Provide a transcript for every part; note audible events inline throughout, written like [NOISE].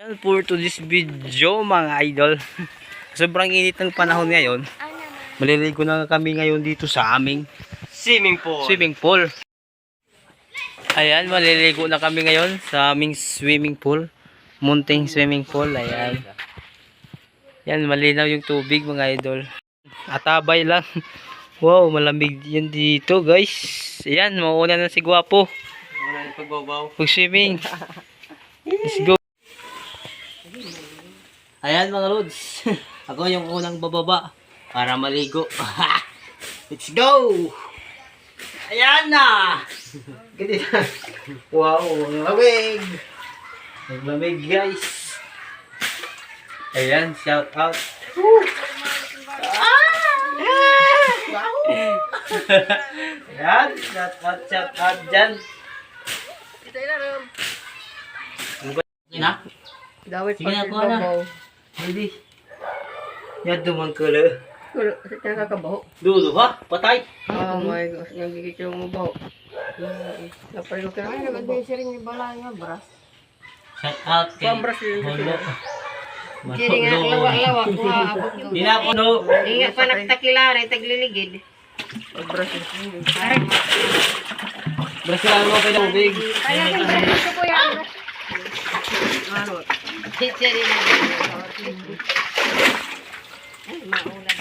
Yan for to this video mga idol. [LAUGHS] Sobrang init ng panahon ngayon. Maliligo na kami ngayon dito sa aming Swimming pool. swimming pool. Ayan, maliligo na kami ngayon sa aming swimming pool. Munting swimming pool. Ayan. Yan, malinaw yung tubig mga idol. Atabay lang. [LAUGHS] Wow, malamig yan dito guys. Ayan, mauuna na si Gwapo. Wala yung pagbabaw. Mag-swimming. [LAUGHS] Let's go. Ayan mga lods. [LAUGHS] Ako yung unang bababa para maligo. [LAUGHS] Let's go! Ayan na! [LAUGHS] Ganito na. Wow, lamig! Ang lamig guys. Ayan, shout out. Ah! Ayan, shout out, shout out dyan. Sige na. Dawit Sige na, kuha na. Hindi. Yan dumang kala. Kulo, sa kakabaho. Dulo ha? Patay. Oh my gosh, yung gigit yung mabaho. Napalo ka na. Ay, nag-advise rin yung bala nga, bras. Shout out kay Pambras yun. Holo. Kiri nga, lawa-lawa. Kuha, abot Di na po no. Hindi nga pa nagtakilaray, tagliligid. Pag-brush yun. Brasilan mo pa ng ubig. Kaya yung ko. Ano? Teacher rin. Ay, maulan.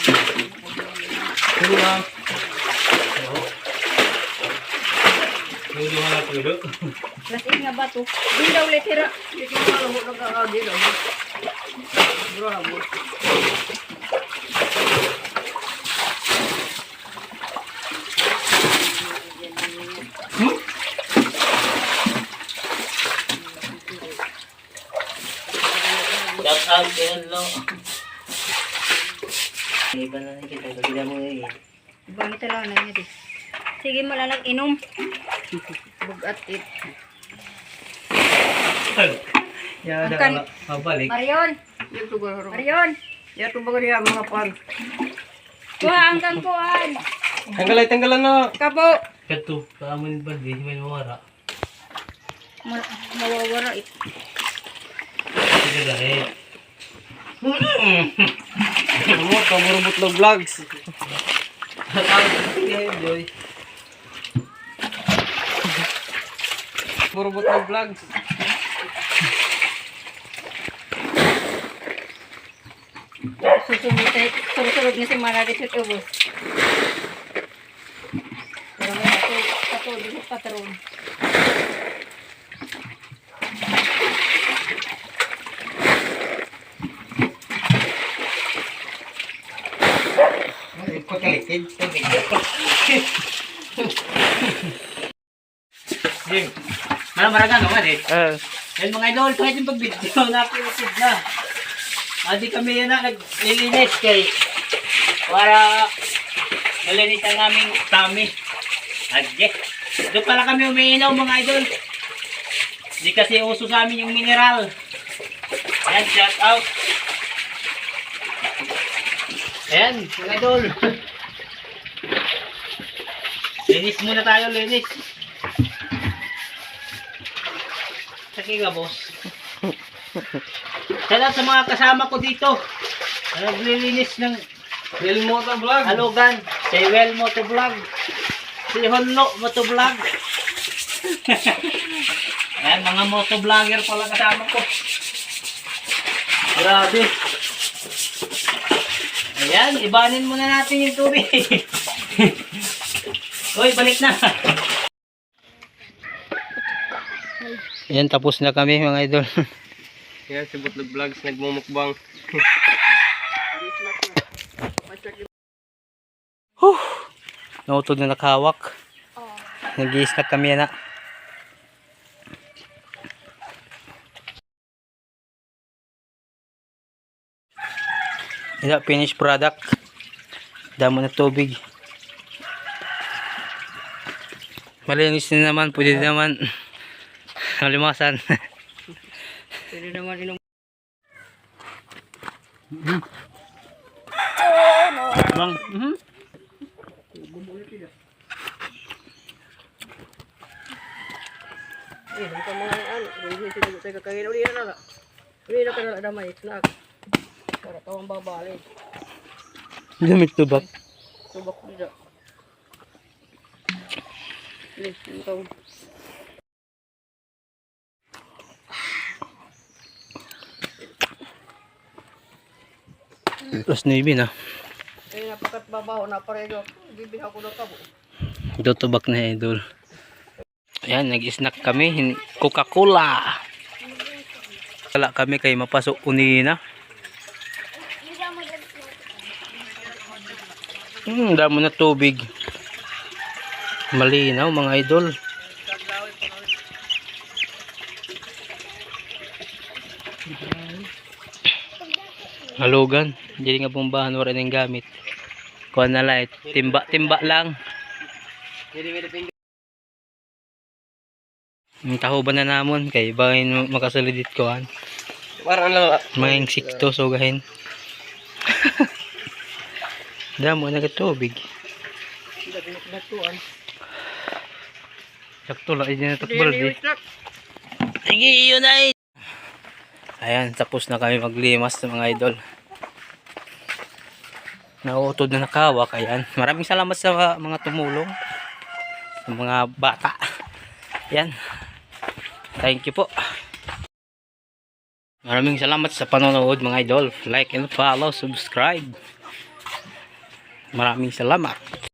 Lang. Tulo nga lang tulo. Lasing nga ba to? Di daw letira. Di ko alam mo nagkakagi daw. Bravo. Holo. Iba na rin kita. Kagila mo eh. Ibang ito lang na niya Sige mo lang inom. Bugat it. Yan Ang kan- na mabalik. Marion! Marion! Yato ba kaya mga pan? Kuha hanggang kuhan! Tanggalay, tanggalan na. Kapo! Kato, paaman ba di may mawara. Ma mawawara it. Sige dahil. Ano, kaburubot na vlogs. Joy. Kaburubot na vlogs. Susunod. Susunod na si Maragit at ubos. Pero may ato, ato, di sa patron. Pagkalikid. Jim. Malang maragan naman eh. Eh, Yan mga idol, kahit yung pag-video [LAUGHS] na pinatid na. Adi kami yan na naglilinis kay para malinis ang aming tummy. Adye. Doon pala kami umiinaw mga idol. Di kasi uso sa amin yung mineral. Ayan, shout out. Ayan, mga idol. [LAUGHS] Linis muna tayo, linis. Sige nga, boss. [LAUGHS] Shout sa mga kasama ko dito. Na Naglilinis ng Real Moto Vlog. Halogan. Si Well Moto Vlog. Si Honlo Moto Vlog. [LAUGHS] Ayan, mga moto vlogger pala kasama ko. Grabe. Ayan, ibanin muna natin yung tubig. [LAUGHS] Hoy, balik na. Ayan, tapos na kami mga idol. Yan, si Butlog Vlogs nagmumukbang. Nautod na nakahawak. Nag-i-snack kami na. Ito, finished product. Damo na tubig. Malinis na naman, pwede naman. Malimasan. Pwede naman inom. Bang. Mhm. Eh, ka mga ano. Hindi sila sa kakain ulit na lang. Hindi na ka na damay snack. Para tawang babalik. Lumit tubak. Subak ko dito. Please, ikaw. Plus 9 na. Kaya napakat babaho na pareho. Bibiha ko na kabo. Tutubak na idol. Ayan, nag-snack kami. Coca-Cola. Wala kami kay mapasok unina. Hmm, damo na tubig. Malinaw mga idol. Halugan. Hindi nga bombahan wala nang gamit. Kuha na light. Timba, timba lang. Ang tahuban na namon kay bangin makasalidit ko an. Parang lang. Mga insekto so gahin. [LAUGHS] Damo na tubig. Natuan. Sakto lang Hindi takbal na di. Sige, yun ay. Ayan, tapos na kami maglimas ng mga idol. Nauutod na nakawak. Ayan. Maraming salamat sa mga tumulong. Sa mga bata. Ayan. Thank you po. Maraming salamat sa panonood mga idol. Like and follow, subscribe. Maraming salamat.